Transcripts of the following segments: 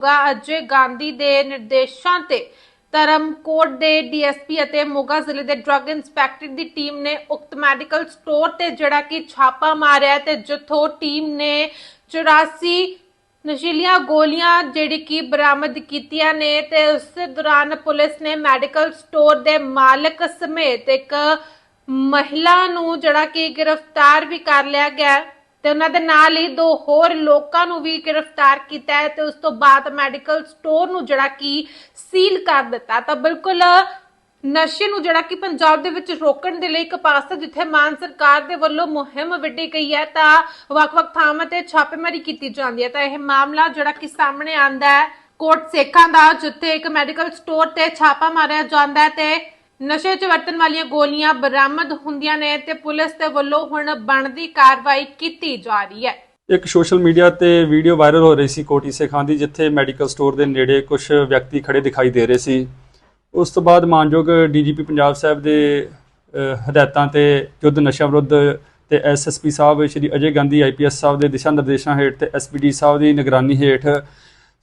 ਮੋਗਾ ਅਜੇ ਗਾਂਧੀ ਦੇ ਨਿਰਦੇਸ਼ਾਂ ਤੇ ਧਰਮਕੋਟ ਦੇ ਡੀਐਸਪੀ ਅਤੇ ਮੋਗਾ ਜ਼ਿਲ੍ਹੇ ਦੇ ਡਰੱਗ ਇੰਸਪੈਕਟਰ ਦੀ ਟੀਮ ਨੇ ਉਕਤ ਮੈਡੀਕਲ ਸਟੋਰ ਤੇ ਜਿਹੜਾ ਕਿ ਛਾਪਾ ਮਾਰਿਆ ਤੇ ਜਿੱਥੋਂ ਟੀਮ ਨੇ 84 ਨਸ਼ੀਲੀਆਂ ਗੋਲੀਆਂ ਜਿਹੜੀ ਕਿ ਬਰਾਮਦ ਕੀਤੀਆਂ ਨੇ ਤੇ ਉਸ ਦੌਰਾਨ ਪੁਲਿਸ ਨੇ ਮੈਡੀਕਲ ਸਟੋਰ ਦੇ ਮਾਲਕ ਸਮੇਤ ਇੱਕ ਮਹਿਲਾ ਨੂੰ ਜਿਹੜਾ ਕਿ ਗ੍ਰਿਫਤਾਰ ਵੀ ਕਰ ਲਿਆ ਗਿਆ। ਹੈ ਤੇ ਉਹਨਾਂ ਦੇ ਨਾਲ ਹੀ ਦੋ ਹੋਰ ਲੋਕਾਂ ਨੂੰ ਵੀ ਗ੍ਰਿਫਤਾਰ ਕੀਤਾ ਹੈ ਤੇ ਉਸ ਤੋਂ ਬਾਅਦ ਮੈਡੀਕਲ ਸਟੋਰ ਨੂੰ ਜਿਹੜਾ ਕਿ ਸੀਲ ਕਰ ਦਿੱਤਾ। ਤਾਂ ਬਿਲਕੁਲ ਨਸ਼ੇ ਨੂੰ ਜਿਹੜਾ ਕਿ ਪੰਜਾਬ ਦੇ ਵਿੱਚ ਰੋਕਣ ਦੇ ਲਈ ਇੱਕ ਪਾਸੇ ਜਿੱਥੇ ਮਾਨ ਸਰਕਾਰ ਦੇ ਵੱਲੋਂ ਮੁਹਿੰਮ ਵਿੱਢੀ ਗਈ ਹੈ, ਤਾਂ ਵੱਖ-ਵੱਖ ਥਾਵਾਂ ਤੇ ਛਾਪੇਮਾਰੀ ਕੀਤੀ ਜਾਂਦੀ ਹੈ। ਤਾਂ ਇਹ ਮਾਮਲਾ ਜਿਹੜਾ ਕਿ ਸਾਹਮਣੇ ਆਂਦਾ ਹੈ ਕੋਟ ਸੇਖਾਂ ਦਾ, ਜਿੱਥੇ ਇੱਕ ਮੈਡੀਕਲ ਸਟੋਰ ਤੇ ਛਾਪਾ ਮਾਰਿਆ ਜਾਂਦਾ ਹੈ ਤੇ ਨਸ਼ੇ 'ਚ ਵਰਤਣ ਵਾਲੀਆਂ ਗੋਲੀਆਂ ਬਰਾਮਦ ਹੁੰਦੀਆਂ ਨੇ ਤੇ ਪੁਲਿਸ ਦੇ ਵੱਲੋਂ ਹੁਣ ਬਣਦੀ ਕਾਰਵਾਈ ਕੀਤੀ ਜਾ ਰਹੀ ਹੈ। ਇੱਕ ਸੋਸ਼ਲ ਮੀਡੀਆ ਤੇ ਵੀਡੀਓ ਵਾਇਰਲ ਹੋ ਰਹੀ ਸੀ ਕੋਟੀ ਸੇਖਾਂ ਦੀ, ਜਿੱਥੇ ਮੈਡੀਕਲ ਸਟੋਰ ਦੇ ਨੇੜੇ ਕੁਝ ਵਿਅਕਤੀ ਖੜੇ ਦਿਖਾਈ ਦੇ ਰਹੇ ਸੀ। ਉਸ ਤੋਂ ਬਾਅਦ ਮਾਨਯੋਗ ਡੀਜੀਪੀ ਪੰਜਾਬ ਸਾਹਿਬ ਦੇ ਹਦਾਇਤਾਂ ਤੇ ਯੁੱਧ ਨਸ਼ਾ ਵਿਰੁੱਧ ਤੇ ਐਸਐਸਪੀ ਸਾਹਿਬ, ਸ਼੍ਰੀ ਅਜੇ ਗਾਂਧੀ ਆਈਪੀਐਸ ਸਾਹਿਬ ਦੇ ਦਿਸ਼ਾ ਨਿਰਦੇਸ਼ਾਂ ਹੇਠ ਤੇ ਐਸਪੀਡੀ ਸਾਹਿਬ ਦੀ ਨਿਗਰਾਨੀ ਹੇਠ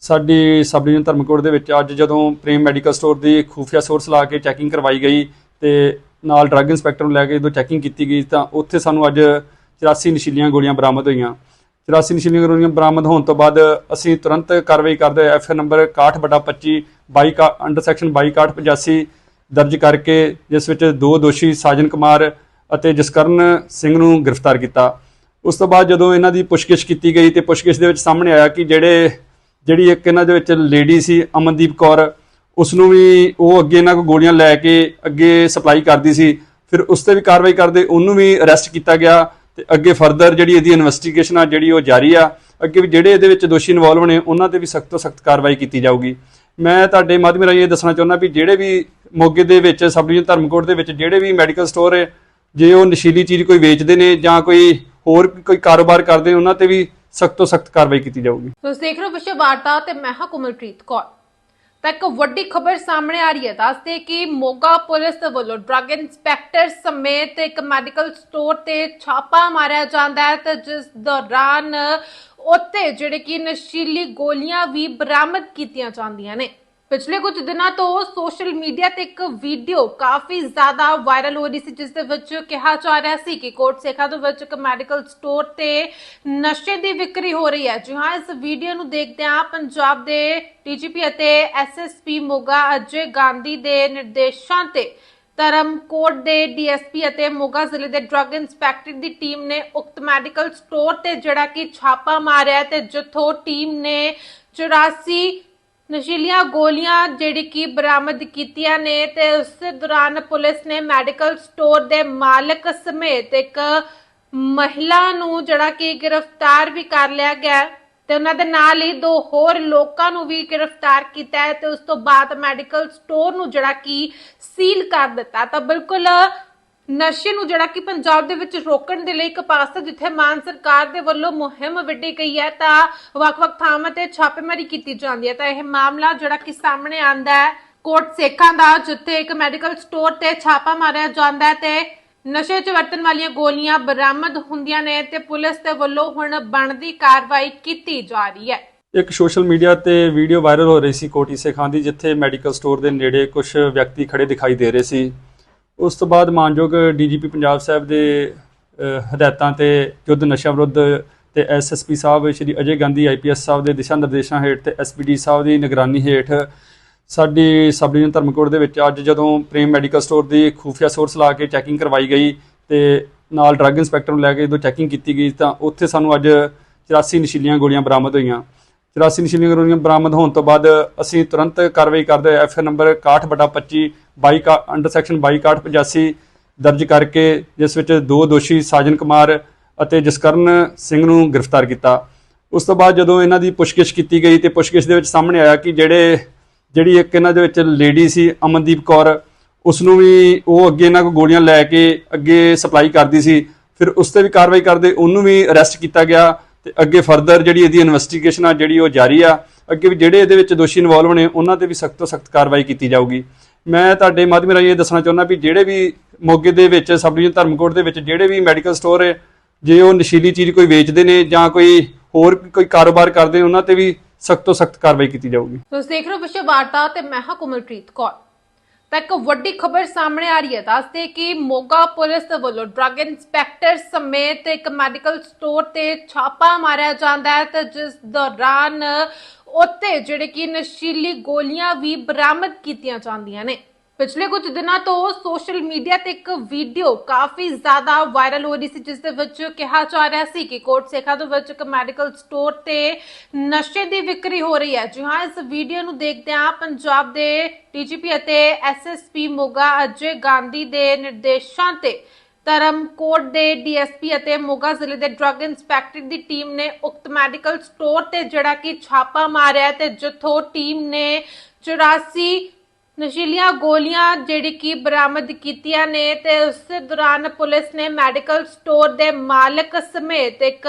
ਸਾਡੀ ਸਬ ਡਿਵੀਜ਼ਨ ਧਰਮਕੋਟ ਦੇ ਵਿੱਚ ਅੱਜ ਜਦੋਂ ਪ੍ਰੇਮ ਮੈਡੀਕਲ ਸਟੋਰ ਦੀ ਖੂਫੀਆ ਸੋਰਸ ਲਾ ਕੇ ਚੈਕਿੰਗ ਕਰਵਾਈ ਗਈ ਤੇ ਨਾਲ ਡਰੱਗ ਇੰਸਪੈਕਟਰ ਨੂੰ ਲੈ ਕੇ ਜਦੋਂ ਚੈਕਿੰਗ ਕੀਤੀ ਗਈ ਤਾਂ ਉੱਥੇ ਸਾਨੂੰ ਅੱਜ 84 ਨਸ਼ੀਲੀਆਂ ਗੋਲੀਆਂ ਬਰਾਮਦ ਹੋਈਆਂ। 84 ਨਸ਼ੀਲੀਆਂ ਗੋਲੀਆਂ ਬਰਾਮਦ ਹੋਣ ਤੋਂ ਬਾਅਦ ਅਸੀਂ ਤੁਰੰਤ ਕਾਰਵਾਈ ਕਰਦੇ ਹੋਏ ਐਫ ਨੰਬਰ 61/25 22 ਅੰਡਰ ਸੈਕਸ਼ਨ 2285 ਦਰਜ ਕਰਕੇ ਜਿਸ ਵਿੱਚ ਦੋ ਦੋਸ਼ੀ ਸਾਜਨ ਕੁਮਾਰ ਅਤੇ ਜਸਕਰਨ ਸਿੰਘ ਨੂੰ ਗ੍ਰਿਫਤਾਰ ਕੀਤਾ। ਉਸ ਤੋਂ ਬਾਅਦ ਜਦੋਂ ਇਹਨਾਂ ਦੀ ਪੁੱਛਗਿੱਛ ਕੀਤੀ ਗਈ ਤੇ ਪੁੱਛਗਿੱਛ ਦੇ ਵਿੱਚ ਸਾਹਮਣੇ ਆਇਆ ਕਿ ਜਿਹੜੇ ਜਿਹੜੀ ਇੱਕ ਇਹਨਾਂ ਦੇ ਵਿੱਚ ਲੇਡੀ ਸੀ, ਅਮਨਦੀਪ ਕੌਰ ਉਸ ਨੂੰ ਵੀ ਉਹ ਅੱਗੇ ਇਹਨਾਂ ਕੋ ਗੋਲੀਆਂ ਲੈ ਕੇ ਅੱਗੇ ਸਪਲਾਈ ਕਰਦੀ ਸੀ। ਫਿਰ ਉਸ ਤੇ ਵੀ ਕਾਰਵਾਈ ਕਰਦੇ, ਉਹਨੂੰ ਵੀ ਅਰੈਸਟ ਕੀਤਾ ਗਿਆ ਤੇ ਅੱਗੇ ਫਰਦਰ ਜਿਹੜੀ ਇਹਦੀ ਇਨਵੈਸਟੀਗੇਸ਼ਨ ਆ, ਜਿਹੜੀ ਉਹ ਜਾਰੀ ਆ, ਅੱਗੇ ਵੀ ਜਿਹੜੇ ਇਹਦੇ ਵਿੱਚ ਦੋਸ਼ੀ ਇਨਵੋਲਵ ਨੇ ਉਹਨਾਂ ਤੇ ਵੀ ਸਖਤ ਤੋਂ ਸਖਤ ਕਾਰਵਾਈ ਕੀਤੀ ਜਾਊਗੀ। ਮੈਂ ਤੁਹਾਡੇ ਮਾਧਿਅਮ ਰਾਹੀਂ ਇਹ ਦੱਸਣਾ ਚਾਹੁੰਦਾ ਵੀ ਜਿਹੜੇ ਵੀ ਮੋਗੇ ਦੇ ਵਿੱਚ ਸਬ ਡਿਵੀਜ਼ਨ ਧਰਮਕੋਟ ਦੇ ਵਿੱਚ ਜਿਹੜੇ ਵੀ ਮੈਡੀਕਲ ਸਟੋਰ ਹੈ, ਜੇ ਉਹ ਨਸ਼ੀਲੀ ਚੀਜ਼ ਕੋਈ ਵੇਚਦੇ ਨੇ ਜਾਂ ਕੋਈ ਹੋਰ ਕੋਈ ਕਾਰੋਬਾਰ ਕਰਦੇ ਨੇ, ਉਹਨਾਂ ਤੇ ਵੀ ਸਖਤ ਤੋਂ ਸਖਤ ਕਾਰਵਾਈ ਕੀਤੀ ਜਾਊਗੀ। ਤੁਸੀਂ ਦੇਖ ਰਹੇ ਹੋ ਵਿਸ਼ਵ ਵਾਰਤਾ ਤੇ ਮੈਂ ਹਾਂ ਕੁਮਲਪ੍ਰੀਤ ਕੌਰ। ਤਾਂ ਇੱਕ ਵੱਡੀ ਖਬਰ ਸਾਹਮਣੇ ਆ ਰਹੀ ਹੈ। ਦੱਸਦੇ ਕਿ ਮੋਗਾ ਪੁਲਿਸ ਦੇ ਵੱਲੋਂ ਡਰੱਗ ਇੰਸਪੈਕਟਰ ਸਮੇਤ ਇੱਕ ਮੈਡੀਕਲ ਸਟੋਰ ਤੇ ਛਾਪਾ ਮਾਰਿਆ ਜਾਂਦਾ ਹੈ ਤੇ ਜਿਸ ਦੌਰਾਨ ਉੱਤੇ ਜਿਹੜੇ ਕਿ ਨਸ਼ੀਲੀ ਗੋਲੀਆਂ ਵੀ ਬਰਾਮਦ ਕੀਤੀਆਂ ਜਾਂਦੀਆਂ ਨੇ। ਪਿਛਲੇ ਕੁਝ ਦਿਨਾਂ ਤੋਂ ਸੋਸ਼ਲ ਮੀਡੀਆ ਤੇ ਇੱਕ ਵੀਡੀਓ ਕਾਫੀ ਜ਼ਿਆਦਾ ਵਾਇਰਲ ਹੋ ਰਹੀ ਸੀ, ਜਿਸ ਦੇ ਵਿੱਚ ਕਿਹਾ ਜਾ ਰਿਹਾ ਸੀ ਕਿ ਕੋਟ ਸੇਖਾ ਦੇ ਵਿੱਚ ਇੱਕ ਮੈਡੀਕਲ ਸਟੋਰ ਤੇ ਨਸ਼ੇ ਦੀ ਵਿਕਰੀ ਹੋ ਰਹੀ ਹੈ। ਜੀ ਹਾਂ, ਇਸ ਵੀਡੀਓ ਨੂੰ ਦੇਖਦੇ ਹਾਂ ਪੰਜਾਬ ਦੇ ਡੀਜੀਪੀ ਅਤੇ ਐਸਐਸਪੀ ਮੋਗਾ ਅਜੇ ਗਾਂਧੀ ਦੇ ਨਿਰਦੇਸ਼ਾਂ ਤੇ ਧਰਮਕੋਟ ਦੇ ਡੀਐਸਪੀ ਅਤੇ ਮੋਗਾ ਜ਼ਿਲ੍ਹੇ ਦੇ ਡਰੱਗ ਇੰਸਪੈਕਟਰ ਦੀ ਟੀਮ ਨੇ ਉਕਤ ਮੈਡੀਕਲ ਸਟੋਰ ਤੇ ਜਿਹੜਾ ਕਿ ਛਾਪਾ ਮਾਰਿਆ ਤੇ ਜਿੱਥੋਂ ਟੀਮ ਨੇ 84 ਨਸ਼ੀਲੀਆਂ ਗੋਲੀਆਂ ਜਿਹੜੀ ਕਿ ਬਰਾਮਦ ਕੀਤੀਆਂ ਨੇ ਤੇ ਉਸੇ ਦੌਰਾਨ ਪੁਲਿਸ ਨੇ ਮੈਡੀਕਲ ਸਟੋਰ ਦੇ ਮਾਲਕ ਸਮੇਤ ਇੱਕ ਮਹਿਲਾ ਨੂੰ ਜਿਹੜਾ ਕਿ ਗ੍ਰਿਫਤਾਰ ਵੀ ਕਰ ਲਿਆ ਗਿਆ ਤੇ ਉਹਨਾਂ ਦੇ ਨਾਲ ਹੀ ਦੋ ਹੋਰ ਲੋਕਾਂ ਨੂੰ ਵੀ ਗ੍ਰਿਫਤਾਰ ਕੀਤਾ ਹੈ ਤੇ ਉਸ ਤੋਂ ਬਾਅਦ ਮੈਡੀਕਲ ਸਟੋਰ ਨੂੰ ਜਿਹੜਾ ਕਿ ਸੀਲ ਕਰ ਦਿੱਤਾ। ਤਾਂ ਬਿਲਕੁਲ ਨਸ਼ੇ ਨੂੰ ਜਿਹੜਾ ਕਿ ਪੰਜਾਬ ਦੇ ਵਿੱਚ ਰੋਕਣ ਦੇ ਲਈ ਇੱਕ ਪਾਸੇ ਜਿੱਥੇ ਮਾਨ ਸਰਕਾਰ ਦੇ ਵੱਲੋਂ ਮੁਹਿੰਮ ਵਿੱਢੀ ਗਈ ਹੈ, ਤਾਂ ਵੱਖ-ਵੱਖ ਥਾਵਾਂ ਤੇ ਛਾਪੇਮਾਰੀ ਕੀਤੀ ਜਾਂਦੀ ਹੈ। ਤਾਂ ਇਹ ਮਾਮਲਾ ਜਿਹੜਾ ਕਿ ਸਾਹਮਣੇ ਆਂਦਾ ਹੈ, ਕੋਟ ਸੇਖਾਂ ਦਾ, ਜਿੱਥੇ ਇੱਕ ਮੈਡੀਕਲ ਸਟੋਰ ਤੇ ਛਾਪਾ ਮਾਰਿਆ ਜਾਂਦਾ ਹੈ ਤੇ ਨਸ਼ੇ 'ਚ ਵਰਤਣ ਵਾਲੀਆਂ ਗੋਲੀਆਂ ਬਰਾਮਦ ਹੁੰਦੀਆਂ ਨੇ ਤੇ ਪੁਲਿਸ ਦੇ ਵੱਲੋਂ ਹੁਣ ਬਣਦੀ ਕਾਰਵਾਈ ਕੀਤੀ ਜਾ ਰਹੀ ਹੈ। ਇੱਕ ਸੋਸ਼ਲ ਮੀਡੀਆ ਤੇ ਵੀਡੀਓ ਵਾਇਰਲ ਹੋ ਰਹੀ ਸੀ ਕੋਟੀ ਸੇਖਾਂ ਦੀ, ਜਿੱਥੇ ਮੈਡੀਕਲ ਸਟੋਰ ਦੇ ਨੇੜੇ ਕੁਝ ਵਿਅਕਤੀ ਖੜੇ ਦਿਖਾਈ ਦੇ ਰਹੇ ਸੀ। ਉਸ ਤੋਂ ਬਾਅਦ ਮਾਨਯੋਗ ਡੀਜੀਪੀ ਪੰਜਾਬ ਸਾਹਿਬ ਦੇ ਹਦਾਇਤਾਂ ਤੇ ਯੁੱਧ ਨਸ਼ਾ ਵਿਰੁੱਧ ਤੇ ਐਸਐਸਪੀ ਸਾਹਿਬ, ਸ਼੍ਰੀ ਅਜੇ ਗਾਂਧੀ ਆਈਪੀਐਸ ਸਾਹਿਬ ਦੇ ਦਿਸ਼ਾ ਨਿਰਦੇਸ਼ਾਂ ਹੇਠ ਤੇ ਐਸਪੀਡੀ ਸਾਹਿਬ ਦੀ ਨਿਗਰਾਨੀ ਹੇਠ ਸਾਡੀ ਸਬ ਡਿਵੀਜ਼ਨ ਧਰਮਕੋਟ ਦੇ ਵਿੱਚ ਅੱਜ ਜਦੋਂ ਪ੍ਰੇਮ ਮੈਡੀਕਲ ਸਟੋਰ ਦੀ ਖੂਫੀਆ ਸੋਰਸ ਲਾ ਕੇ ਚੈਕਿੰਗ ਕਰਵਾਈ ਗਈ ਤੇ ਨਾਲ ਡਰੱਗ ਇੰਸਪੈਕਟਰ ਨੂੰ ਲੈ ਕੇ ਜਦੋਂ ਚੈਕਿੰਗ ਕੀਤੀ ਗਈ ਤਾਂ ਉੱਥੇ ਸਾਨੂੰ ਅੱਜ 84 ਨਸ਼ੀਲੀਆਂ ਗੋਲੀਆਂ ਬਰਾਮਦ ਹੋਈਆਂ। 84 ਨਸ਼ੀਲੀਆਂ ਗੋਲੀਆਂ ਬਰਾਮਦ ਹੋਣ ਤੋਂ ਬਾਅਦ ਅਸੀਂ ਤੁਰੰਤ ਕਾਰਵਾਈ ਕਰਦੇ ਹੋਏ ਐਫ ਨੰਬਰ 61/25 22 ਅੰਡਰ ਸੈਕਸ਼ਨ 2285 ਦਰਜ ਕਰਕੇ ਜਿਸ ਵਿੱਚ ਦੋ ਦੋਸ਼ੀ ਸਾਜਨ ਕੁਮਾਰ ਅਤੇ ਜਸਕਰਨ ਸਿੰਘ ਨੂੰ ਗ੍ਰਿਫਤਾਰ ਕੀਤਾ। ਉਸ ਤੋਂ ਬਾਅਦ ਜਦੋਂ ਇਹਨਾਂ ਦੀ ਪੁੱਛਗਿੱਛ ਕੀਤੀ ਗਈ ਤੇ ਪੁੱਛਗਿੱਛ ਦੇ ਵਿੱਚ ਸਾਹਮਣੇ ਆਇਆ ਕਿ ਜਿਹੜੇ, ਜਿਹੜੀ ਇੱਕ ਇਹਨਾਂ ਦੇ ਵਿੱਚ ਲੇਡੀ ਸੀ ਅਮਨਦੀਪ ਕੌਰ, ਉਸ ਨੂੰ ਵੀ ਉਹ ਅੱਗੇ ਇਹਨਾਂ ਕੋ ਗੋਲੀਆਂ ਲੈ ਕੇ ਅੱਗੇ ਸਪਲਾਈ ਕਰਦੀ ਸੀ। ਫਿਰ ਉਸ ਤੇ ਵੀ ਕਾਰਵਾਈ ਕਰਦੇ ਉਹਨੂੰ ਵੀ ਅਰੈਸਟ ਕੀਤਾ ਗਿਆ ਤੇ ਅੱਗੇ ਫਰਦਰ ਜਿਹੜੀ ਇਹਦੀ ਇਨਵੈਸਟੀਗੇਸ਼ਨ ਆ, ਜਿਹੜੀ ਉਹ ਜਾਰੀ ਆ, ਅੱਗੇ ਵੀ ਜਿਹੜੇ ਇਹਦੇ ਵਿੱਚ ਦੋਸ਼ੀ ਇਨਵੋਲਵ ਨੇ ਉਹਨਾਂ ਤੇ ਵੀ ਸਖਤ ਤੋਂ ਸਖਤ ਕਾਰਵਾਈ ਕੀਤੀ ਜਾਊਗੀ। ਮੈਂ ਤੁਹਾਡੇ ਮਾਧਿਅਮ ਰਾਹੀਂ ਇਹ ਦੱਸਣਾ ਚਾਹੁੰਦਾ ਵੀ ਜਿਹੜੇ ਵੀ ਮੋਗੇ ਦੇ ਵਿੱਚ ਸਬ ਡਿਵੀਜ਼ਨ ਧਰਮਕੋਟ ਦੇ ਵਿੱਚ ਜਿਹੜੇ ਵੀ ਮੈਡੀਕਲ ਸਟੋਰ ਹੈ, ਜੇ ਉਹ ਨਸ਼ੀਲੀ ਚੀਜ਼ ਕੋਈ ਵੇਚਦੇ ਨੇ ਜਾਂ ਕੋਈ ਹੋਰ ਕੋਈ ਕਾਰੋਬਾਰ ਕਰਦੇ ਨੇ, ਉਹਨਾਂ ਤੇ ਵੀ ਸਖਤ ਤੋਂ ਸਖਤ ਕਾਰਵਾਈ ਕੀਤੀ ਜਾਊਗੀ। ਤੁਸੀਂ ਦੇਖ ਰਹੇ ਹੋ ਵਿਸ਼ਵ ਵਾਰਤਾ ਤੇ ਮੈਂ ਹਾਂ ਕੁਮਲਪ੍ਰੀਤ ਕੌਰ। ਤਾਂ ਇੱਕ ਵੱਡੀ ਖਬਰ ਸਾਹਮਣੇ ਆ ਰਹੀ ਹੈ। ਦੱਸਦੇ ਕਿ ਮੋਗਾ ਪੁਲਿਸ ਦੇ ਵੱਲੋਂ ਡਰੱਗ ਇੰਸਪੈਕਟਰ ਸਮੇਤ ਇੱਕ ਮੈਡੀਕਲ ਸਟੋਰ ਤੇ ਛਾਪਾ ਮਾਰਿਆ ਜਾਂਦਾ ਹੈ ਤੇ ਜਿਸ ਦੌਰਾਨ ਉੱਥੇ ਜਿਹੜੇ ਕਿ ਨਸ਼ੀਲੀ ਗੋਲੀਆਂ ਵੀ ਬਰਾਮਦ ਕੀਤੀਆਂ ਜਾਂਦੀਆਂ ਨੇ। ਪਿਛਲੇ ਕੁਝ ਦਿਨਾਂ ਤੋਂ ਸੋਸ਼ਲ ਮੀਡੀਆ ਤੇ ਇੱਕ ਵੀਡੀਓ ਕਾਫੀ ਜ਼ਿਆਦਾ ਵਾਇਰਲ ਹੋ ਰਹੀ ਸੀ, ਜਿਸ ਦੇ ਵਿੱਚ ਕਿਹਾ ਜਾ ਰਿਹਾ ਸੀ ਕਿ ਕੋਟ ਸੇਖਾ ਦੇ ਵਿੱਚ ਇੱਕ ਮੈਡੀਕਲ ਸਟੋਰ ਤੇ ਨਸ਼ੇ ਦੀ ਵਿਕਰੀ ਹੋ ਰਹੀ ਹੈ। ਜੀ ਹਾਂ, ਇਸ ਵੀਡੀਓ ਨੂੰ ਦੇਖਦੇ ਹਾਂ ਪੰਜਾਬ ਦੇ ਡੀਜੀਪੀ ਅਤੇ ਐਸਐਸਪੀ ਮੋਗਾ ਅਜੇ ਗਾਂਧੀ ਦੇ ਨਿਰਦੇਸ਼ਾਂ ਤੇ ਧਰਮਕੋਟ ਦੇ ਡੀਐਸਪੀ ਅਤੇ ਮੋਗਾ ਜ਼ਿਲ੍ਹੇ ਦੇ ਡਰੱਗ ਇੰਸਪੈਕਟਰ ਦੀ ਟੀਮ ਨੇ ਉਕਤ ਮੈਡੀਕਲ ਸਟੋਰ ਤੇ ਜਿਹੜਾ ਕਿ ਛਾਪਾ ਮਾਰਿਆ ਤੇ ਜਿੱਥੋਂ ਟੀਮ ਨੇ 84 ਨਸ਼ੀਲੀਆਂ ਗੋਲੀਆਂ ਜਿਹੜੀ ਕਿ ਬਰਾਮਦ ਕੀਤੀਆਂ ਨੇ ਤੇ ਉਸੇ ਦੌਰਾਨ ਪੁਲਿਸ ਨੇ ਮੈਡੀਕਲ ਸਟੋਰ ਦੇ ਮਾਲਕ ਸਮੇਤ ਇੱਕ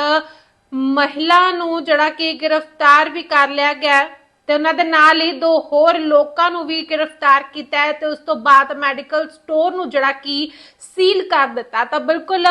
ਮਹਿਲਾ ਨੂੰ ਜਿਹੜਾ ਕਿ ਗ੍ਰਿਫਤਾਰ ਵੀ ਕਰ ਲਿਆ ਗਿਆ ਤੇ ਉਹਨਾਂ ਦੇ ਨਾਲ ਹੀ ਦੋ ਹੋਰ ਲੋਕਾਂ ਨੂੰ ਵੀ ਗ੍ਰਿਫਤਾਰ ਕੀਤਾ ਹੈ ਤੇ ਉਸ ਤੋਂ ਬਾਅਦ ਮੈਡੀਕਲ ਸਟੋਰ ਨੂੰ ਜਿਹੜਾ ਕਿ ਸੀਲ ਕਰ ਦਿੱਤਾ। ਤਾਂ ਬਿਲਕੁਲ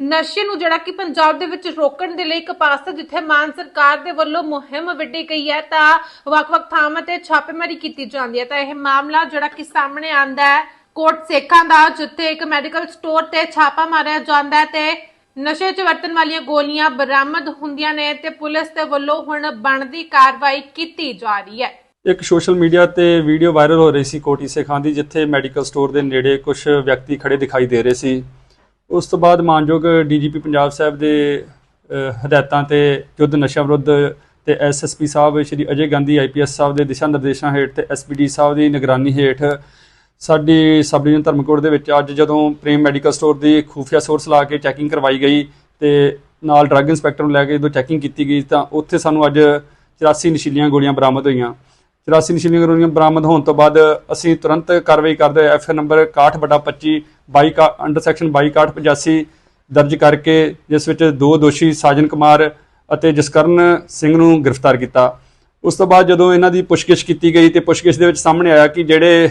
ਨਸ਼ੇ ਨੂੰ ਜਿਹੜਾ ਕਿ ਪੰਜਾਬ ਦੇ ਵਿੱਚ ਰੋਕਣ ਦੇ ਲਈ ਇੱਕ ਪਾਸੇ ਜਿੱਥੇ ਮਾਨ ਸਰਕਾਰ ਦੇ ਵੱਲੋਂ ਮੁਹਿੰਮ ਵਿੱਢੀ ਗਈ ਹੈ, ਤਾਂ ਵੱਖ-ਵੱਖ ਥਾਵਾਂ ਤੇ ਛਾਪੇਮਾਰੀ ਕੀਤੀ ਜਾਂਦੀ ਹੈ। ਤਾਂ ਇਹ ਮਾਮਲਾ ਜਿਹੜਾ ਕਿ ਸਾਹਮਣੇ ਆਂਦਾ ਹੈ, ਕੋਟ ਸੇਖਾਂ ਦਾ, ਜਿੱਥੇ ਇੱਕ ਮੈਡੀਕਲ ਸਟੋਰ ਤੇ ਛਾਪਾ ਮਾਰਿਆ ਜਾਂਦਾ ਹੈ ਤੇ ਨਸ਼ੇ 'ਚ ਵਰਤਣ ਵਾਲੀਆਂ ਗੋਲੀਆਂ ਬਰਾਮਦ ਹੁੰਦੀਆਂ ਨੇ ਤੇ ਪੁਲਿਸ ਦੇ ਵੱਲੋਂ ਹੁਣ ਬਣਦੀ ਕਾਰਵਾਈ ਕੀਤੀ ਜਾ ਰਹੀ ਹੈ। ਇੱਕ ਸੋਸ਼ਲ ਮੀਡੀਆ ਤੇ ਵੀਡੀਓ ਵਾਇਰਲ ਹੋ ਰਹੀ ਸੀ ਕੋਟੀ ਸੇਖਾਂ ਦੀ, ਜਿੱਥੇ ਮੈਡੀਕਲ ਸਟੋਰ ਦੇ ਨੇੜੇ ਕੁਝ ਵਿਅਕਤੀ ਖੜੇ ਦਿਖਾਈ ਦੇ ਰਹੇ ਸੀ। ਉਸ ਤੋਂ ਬਾਅਦ ਮਾਨਯੋਗ ਡੀਜੀਪੀ ਪੰਜਾਬ ਸਾਹਿਬ ਦੇ ਹਦਾਇਤਾਂ ਤੇ ਯੁੱਧ ਨਸ਼ਾ ਵਿਰੁੱਧ ਤੇ ਐਸਐਸਪੀ ਸਾਹਿਬ, ਸ਼੍ਰੀ ਅਜੇ ਗਾਂਧੀ ਆਈਪੀਐਸ ਸਾਹਿਬ ਦੇ ਦਿਸ਼ਾ ਨਿਰਦੇਸ਼ਾਂ ਹੇਠ ਤੇ ਐਸਪੀਡੀ ਸਾਹਿਬ ਦੀ ਨਿਗਰਾਨੀ ਹੇਠ ਸਾਡੀ ਸਬ ਡਿਵੀਜ਼ਨ ਧਰਮਕੋਟ ਦੇ ਵਿੱਚ ਅੱਜ ਜਦੋਂ ਪ੍ਰੇਮ ਮੈਡੀਕਲ ਸਟੋਰ ਦੀ ਖੂਫੀਆ ਸੋਰਸ ਲਾ ਕੇ ਚੈਕਿੰਗ ਕਰਵਾਈ ਗਈ ਤੇ ਨਾਲ ਡਰੱਗ ਇੰਸਪੈਕਟਰ ਨੂੰ ਲੈ ਕੇ ਜਦੋਂ ਚੈਕਿੰਗ ਕੀਤੀ ਗਈ ਤਾਂ ਉੱਥੇ ਸਾਨੂੰ ਅੱਜ 84 ਨਸ਼ੀਲੀਆਂ ਗੋਲੀਆਂ ਬਰਾਮਦ ਹੋਈਆਂ। 84 ਨਸ਼ੀਲੀਆਂ ਗੋਲੀਆਂ ਬਰਾਮਦ ਹੋਣ ਤੋਂ ਬਾਅਦ ਅਸੀਂ ਤੁਰੰਤ ਕਾਰਵਾਈ ਕਰਦੇ ਐਫ ਨੰਬਰ 61/25 22 ਕਾ- ਅੰਡਰ ਸੈਕਸ਼ਨ 22/85 ਦਰਜ ਕਰਕੇ ਜਿਸ ਵਿੱਚ ਦੋ ਦੋਸ਼ੀ ਸਾਜਨ ਕੁਮਾਰ ਅਤੇ ਜਸਕਰਨ ਸਿੰਘ ਨੂੰ ਗ੍ਰਿਫਤਾਰ ਕੀਤਾ। ਉਸ ਤੋਂ ਬਾਅਦ ਜਦੋਂ ਇਹਨਾਂ ਦੀ ਪੁੱਛਗਿੱਛ ਕੀਤੀ ਗਈ ਤੇ ਪੁੱਛਗਿੱਛ ਦੇ ਵਿੱਚ ਸਾਹਮਣੇ ਆਇਆ ਕਿ ਜਿਹੜੇ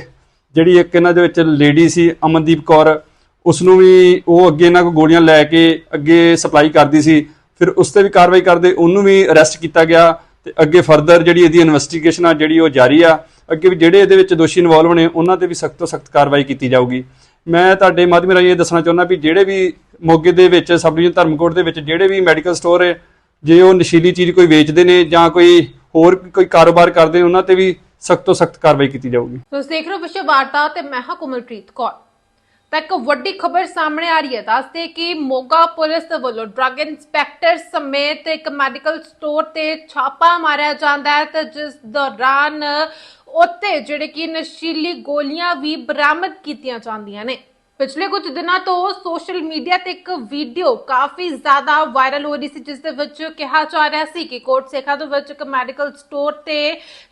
ਜਿਹੜੀ ਇੱਕ ਇਹਨਾਂ ਦੇ ਵਿੱਚ ਲੇਡੀ ਸੀ ਅਮਨਦੀਪ ਕੌਰ, ਉਸ ਨੂੰ ਵੀ ਉਹ ਅੱਗੇ ਇਹਨਾਂ ਕੋ ਗੋਲੀਆਂ ਲੈ ਕੇ ਅੱਗੇ ਸਪਲਾਈ ਕਰਦੀ ਸੀ। ਫਿਰ ਉਸ ਤੇ ਵੀ ਕਾਰਵਾਈ ਕਰਦੇ ਉਹਨੂੰ ਵੀ ਅਰੈਸਟ ਕੀਤਾ ਗਿਆ। ਤੇ ਅੱਗੇ ਫਰਦਰ ਜਿਹੜੀ ਇਹਦੀ ਇਨਵੈਸਟੀਗੇਸ਼ਨ ਆ, ਜਿਹੜੀ ਉਹ ਜਾਰੀ ਆ, ਅੱਗੇ ਵੀ ਜਿਹੜੇ ਇਹਦੇ ਵਿੱਚ ਦੋਸ਼ੀ ਇਨਵੋਲਵ ਨੇ ਉਹਨਾਂ ਤੇ ਵੀ ਸਖਤ ਤੋਂ ਸਖਤ ਕਾਰਵਾਈ ਕੀਤੀ ਜਾਊਗੀ। ਮੈਂ ਤੁਹਾਡੇ ਮਾਧਿਅਮ ਰਾਹੀਂ ਇਹ ਦੱਸਣਾ ਚਾਹੁੰਦਾ ਵੀ ਜਿਹੜੇ ਵੀ ਮੋਗੇ ਦੇ ਵਿੱਚ ਸਬ ਡਿਵੀਜ਼ਨ ਧਰਮਕੋਟ ਦੇ ਵਿੱਚ ਜਿਹੜੇ ਵੀ ਮੈਡੀਕਲ ਸਟੋਰ ਹੈ, ਜੇ ਉਹ ਨਸ਼ੀਲੀ ਚੀਜ਼ ਕੋਈ ਵੇਚਦੇ ਨੇ ਜਾਂ ਕੋਈ ਹੋਰ ਕੋਈ ਕਾਰੋਬਾਰ ਕਰਦੇ ਨੇ, ਉਹਨਾਂ ਤੇ ਵੀ ਸਖਤ ਤੋਂ ਸਖਤ ਕਾਰਵਾਈ ਕੀਤੀ ਜਾਊਗੀ। ਤੁਸੀਂ ਦੇਖ ਰਹੇ ਹੋ ਵਿਸ਼ਵ ਵਾਰਤਾ ਤੇ ਮੈਂ ਹਾਂ ਕੁਮਲਪ੍ਰੀਤ ਕੌਰ। ਤਾਂ ਇੱਕ ਵੱਡੀ ਖਬਰ ਸਾਹਮਣੇ ਆ ਰਹੀ ਹੈ। ਦੱਸਦੇ ਕਿ ਮੋਗਾ ਪੁਲਿਸ ਵੱਲੋਂ ਡਰੱਗ ਇੰਸਪੈਕਟਰ ਸਮੇਤ ਇੱਕ ਮੈਡੀਕਲ ਸਟੋਰ ਤੇ ਛਾਪਾ ਮਾਰਿਆ ਜਾਂਦਾ ਹੈ ਤੇ ਜਿਸ ਦੌਰਾਨ ਉੱਥੇ ਜਿਹੜੇ ਕਿ ਨਸ਼ੀਲੀ ਗੋਲੀਆਂ ਵੀ ਬਰਾਮਦ ਕੀਤੀਆਂ ਜਾਂਦੀਆਂ ਨੇ। ਪਿਛਲੇ ਕੁਝ ਦਿਨਾਂ ਤੋਂ ਸੋਸ਼ਲ ਮੀਡੀਆ ਤੇ ਇੱਕ ਵੀਡੀਓ ਕਾਫੀ ਜ਼ਿਆਦਾ ਵਾਇਰਲ ਹੋ ਰਹੀ ਸੀ, ਜਿਸ ਦੇ ਵਿੱਚ ਕਿਹਾ ਜਾ ਰਿਹਾ ਸੀ ਕਿ ਕੋਟ ਸੇਖਾ ਦੇ ਵਿੱਚ ਇੱਕ ਮੈਡੀਕਲ ਸਟੋਰ ਤੇ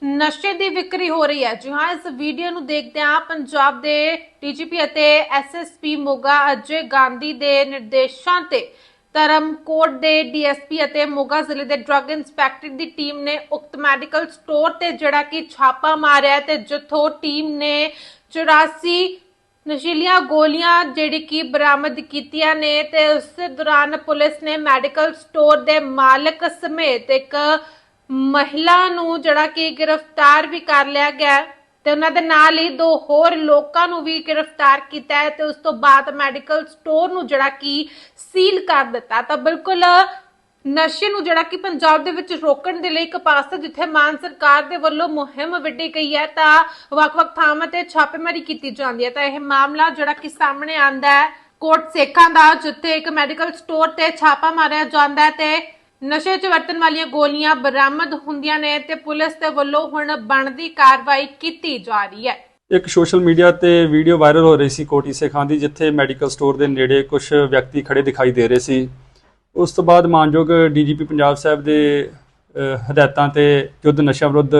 ਨਸ਼ੇ ਦੀ ਵਿਕਰੀ ਹੋ ਰਹੀ ਹੈ। ਜੀ ਹਾਂ, ਇਸ ਵੀਡੀਓ ਨੂੰ ਦੇਖਦੇ ਹਾਂ। ਪੰਜਾਬ ਦੇ ਡੀਜੀਪੀ ਅਤੇ ਐਸਐਸਪੀ ਮੋਗਾ ਅਜੇ ਗਾਂਧੀ ਦੇ ਨਿਰਦੇਸ਼ਾਂ ਤੇ ਧਰਮਕੋਟ ਦੇ ਡੀਐਸਪੀ ਅਤੇ ਮੋਗਾ ਜ਼ਿਲ੍ਹੇ ਦੇ ਡਰੱਗ ਇੰਸਪੈਕਟਰ ਦੀ ਟੀਮ ਨੇ ਉਕਤ ਮੈਡੀਕਲ ਸਟੋਰ ਤੇ ਜਿਹੜਾ ਕਿ ਛਾਪਾ ਮਾਰਿਆ ਤੇ ਜਿੱਥੋਂ ਟੀਮ ਨੇ 84 ਨਸ਼ੀਲੀਆਂ ਗੋਲੀਆਂ ਜਿਹੜੀ ਕਿ ਬਰਾਮਦ ਕੀਤੀਆਂ ਨੇ ਤੇ ਉਸੇ ਦੌਰਾਨ ਪੁਲਿਸ ਨੇ ਮੈਡੀਕਲ ਸਟੋਰ ਦੇ ਮਾਲਕ ਸਮੇਤ ਇੱਕ ਮਹਿਲਾ ਨੂੰ ਜਿਹੜਾ ਕਿ ਗ੍ਰਿਫਤਾਰ ਵੀ ਕਰ ਲਿਆ ਗਿਆ ਤੇ ਉਹਨਾਂ ਦੇ ਨਾਲ ਹੀ ਦੋ ਹੋਰ ਲੋਕਾਂ ਨੂੰ ਵੀ ਗ੍ਰਿਫਤਾਰ ਕੀਤਾ ਹੈ ਤੇ ਉਸ ਤੋਂ ਬਾਅਦ ਮੈਡੀਕਲ ਸਟੋਰ ਨੂੰ ਜਿਹੜਾ ਕਿ ਸੀਲ ਕਰ ਦਿੱਤਾ। ਤਾਂ ਬਿਲਕੁਲ ਨਸ਼ੇ ਨੂੰ ਜਿਹੜਾ ਕਿ ਪੰਜਾਬ ਦੇ ਵਿੱਚ ਰੋਕਣ ਦੇ ਲਈ ਇੱਕ ਪਾਸੇ ਜਿੱਥੇ ਮਾਨ ਸਰਕਾਰ ਦੇ ਵੱਲੋਂ ਮੁਹਿੰਮ ਵਿੱਢੀ ਗਈ ਹੈ, ਤਾਂ ਵੱਖ-ਵੱਖ ਥਾਵਾਂ ਤੇ ਛਾਪੇਮਾਰੀ ਕੀਤੀ ਜਾਂਦੀ ਹੈ। ਤਾਂ ਇਹ ਮਾਮਲਾ ਜਿਹੜਾ ਕਿ ਸਾਹਮਣੇ ਆਂਦਾ ਹੈ, ਕੋਟ ਸੇਖਾਂ ਦਾ, ਜਿੱਥੇ ਇੱਕ ਮੈਡੀਕਲ ਸਟੋਰ ਤੇ ਛਾਪਾ ਮਾਰਿਆ ਜਾਂਦਾ ਹੈ ਤੇ ਨਸ਼ੇ 'ਚ ਵਰਤਣ ਵਾਲੀਆਂ ਗੋਲੀਆਂ ਬਰਾਮਦ ਹੁੰਦੀਆਂ ਨੇ ਤੇ ਪੁਲਿਸ ਦੇ ਵੱਲੋਂ ਹੁਣ ਬਣਦੀ ਕਾਰਵਾਈ ਕੀਤੀ ਜਾ ਰਹੀ ਹੈ। ਇੱਕ ਸੋਸ਼ਲ ਮੀਡੀਆ ਤੇ ਵੀਡੀਓ ਵਾਇਰਲ ਹੋ ਰਹੀ ਸੀ ਕੋਟੀ ਸੇਖਾਂ ਦੀ, ਜਿੱਥੇ ਮੈਡੀਕਲ ਸਟੋਰ ਦੇ ਨੇੜੇ ਕੁਝ ਵਿਅਕਤੀ ਖੜੇ ਦਿਖਾਈ ਦੇ ਰਹੇ ਸੀ। ਉਸ ਤੋਂ ਬਾਅਦ ਮਾਨਯੋਗ ਡੀਜੀਪੀ ਪੰਜਾਬ ਸਾਹਿਬ ਦੇ ਹਦਾਇਤਾਂ ਤੇ ਯੁੱਧ ਨਸ਼ਾ ਵਿਰੁੱਧ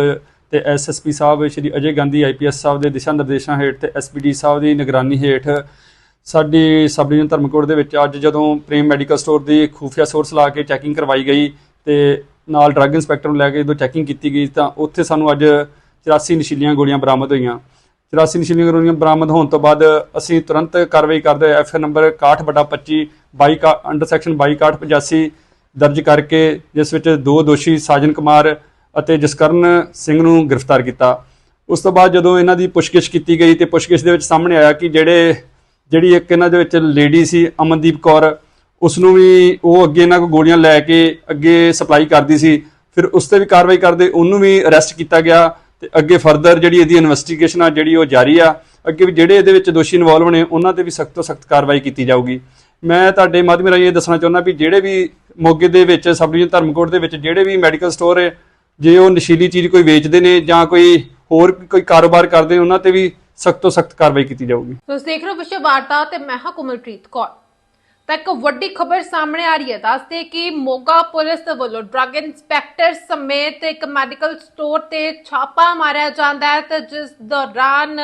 ਤੇ ਐਸਐਸਪੀ ਸਾਹਿਬ, ਸ਼੍ਰੀ ਅਜੇ ਗਾਂਧੀ ਆਈਪੀਐਸ ਸਾਹਿਬ ਦੇ ਦਿਸ਼ਾ ਨਿਰਦੇਸ਼ਾਂ ਹੇਠ ਤੇ ਐਸਪੀਡੀ ਸਾਹਿਬ ਦੀ ਨਿਗਰਾਨੀ ਹੇਠ ਸਾਡੀ ਸਬ ਡਿਵੀਜ਼ਨ ਧਰਮਕੋਟ ਦੇ ਵਿੱਚ ਅੱਜ ਜਦੋਂ ਪ੍ਰੇਮ ਮੈਡੀਕਲ ਸਟੋਰ ਦੀ ਖੂਫੀਆ ਸੋਰਸ ਲਾ ਕੇ ਚੈਕਿੰਗ ਕਰਵਾਈ ਗਈ ਤੇ ਨਾਲ ਡਰੱਗ ਇੰਸਪੈਕਟਰ ਨੂੰ ਲੈ ਕੇ ਜਦੋਂ ਚੈਕਿੰਗ ਕੀਤੀ ਗਈ ਤਾਂ ਉੱਥੇ ਸਾਨੂੰ ਅੱਜ 84 ਨਸ਼ੀਲੀਆਂ ਗੋਲੀਆਂ ਬਰਾਮਦ ਹੋਈਆਂ। 84 ਨਸ਼ੀਲੀਆਂ ਗੋਲੀਆਂ ਬਰਾਮਦ ਹੋਣ ਤੋਂ ਬਾਅਦ ਅਸੀਂ ਤੁਰੰਤ ਕਾਰਵਾਈ ਕਰਦੇ ਐਫ ਨੰਬਰ 61/25 22 ਅੰਡਰ ਸੈਕਸ਼ਨ 22/85 ਦਰਜ ਕਰਕੇ ਜਿਸ ਵਿੱਚ ਦੋ ਦੋਸ਼ੀ ਸਾਜਨ ਕੁਮਾਰ ਅਤੇ ਜਸਕਰਨ ਸਿੰਘ ਨੂੰ ਗ੍ਰਿਫਤਾਰ ਕੀਤਾ। ਉਸ ਤੋਂ ਬਾਅਦ ਜਦੋਂ ਇਹਨਾਂ ਦੀ ਪੁੱਛਗਿੱਛ ਕੀਤੀ ਗਈ ਤੇ ਪੁੱਛਗਿੱਛ ਦੇ ਵਿੱਚ ਸਾਹਮਣੇ ਆਇਆ ਕਿ ਜਿਹੜੇ, ਜਿਹੜੀ ਇੱਕ ਇਹਨਾਂ ਦੇ ਵਿੱਚ ਲੇਡੀ ਸੀ ਅਮਨਦੀਪ ਕੌਰ, ਉਸ ਨੂੰ ਵੀ ਉਹ ਅੱਗੇ ਇਹਨਾਂ ਕੋ ਗੋਲੀਆਂ ਲੈ ਕੇ ਅੱਗੇ ਸਪਲਾਈ ਕਰਦੀ ਸੀ। ਫਿਰ ਉਸ ਤੇ ਵੀ ਕਾਰਵਾਈ ਕਰਦੇ, ਉਹਨੂੰ ਵੀ ਅਰੈਸਟ ਕੀਤਾ ਗਿਆ। ਤੇ ਅੱਗੇ ਫਰਦਰ ਜਿਹੜੀ ਇਹਦੀ ਇਨਵੈਸਟੀਗੇਸ਼ਨ ਆ, ਜਿਹੜੀ ਉਹ ਜਾਰੀ ਆ, ਅੱਗੇ ਵੀ ਜਿਹੜੇ ਇਹਦੇ ਵਿੱਚ ਦੋਸ਼ੀ ਇਨਵੋਲਵ ਨੇ, ਉਹਨਾਂ ਤੇ ਵੀ ਸਖਤ ਤੋਂ ਸਖਤ ਕਾਰਵਾਈ ਕੀਤੀ ਜਾਊਗੀ। ਮੈਂ ਤੁਹਾਡੇ ਮਾਧਿਅਮ ਰਾਹੀਂ ਇਹ ਦੱਸਣਾ ਚਾਹੁੰਦਾ ਵੀ ਜਿਹੜੇ ਵੀ ਮੋਗੇ ਦੇ ਵਿੱਚ ਸਬ ਡਿਵੀਜ਼ਨ ਧਰਮਕੋਟ ਦੇ ਵਿੱਚ ਜਿਹੜੇ ਵੀ ਮੈਡੀਕਲ ਸਟੋਰ ਹੈ, ਜੇ ਉਹ ਨਸ਼ੀਲੀ ਚੀਜ਼ ਕੋਈ ਵੇਚਦੇ ਨੇ ਜਾਂ ਕੋਈ ਹੋਰ ਕੋਈ ਕਾਰੋਬਾਰ ਕਰਦੇ ਨੇ, ਉਹਨਾਂ ਤੇ ਵੀ ਸਖਤ ਤੋਂ ਸਖਤ ਕਾਰਵਾਈ ਕੀਤੀ ਜਾਊਗੀ। ਤੁਸੀਂ ਦੇਖ ਰਹੇ ਹੋ ਵਿਸ਼ਵ ਵਾਰਤਾ ਤੇ ਮੈਂ ਹਾਂ ਕੁਮਲਪ੍ਰੀਤ ਕੌਰ। ਤਾਂ ਇੱਕ ਵੱਡੀ ਖਬਰ ਸਾਹਮਣੇ ਆ ਰਹੀ ਹੈ। ਦੱਸਦੇ ਕਿ ਮੋਗਾ ਪੁਲਿਸ ਵੱਲੋਂ ਡਰੱਗ ਇੰਸਪੈਕਟਰ ਸਮੇਤ ਇੱਕ ਮੈਡੀਕਲ ਸਟੋਰ ਤੇ ਛਾਪਾ ਮਾਰਿਆ ਜਾਂਦਾ ਹੈ ਤੇ ਜਿਸ ਦੌਰਾਨ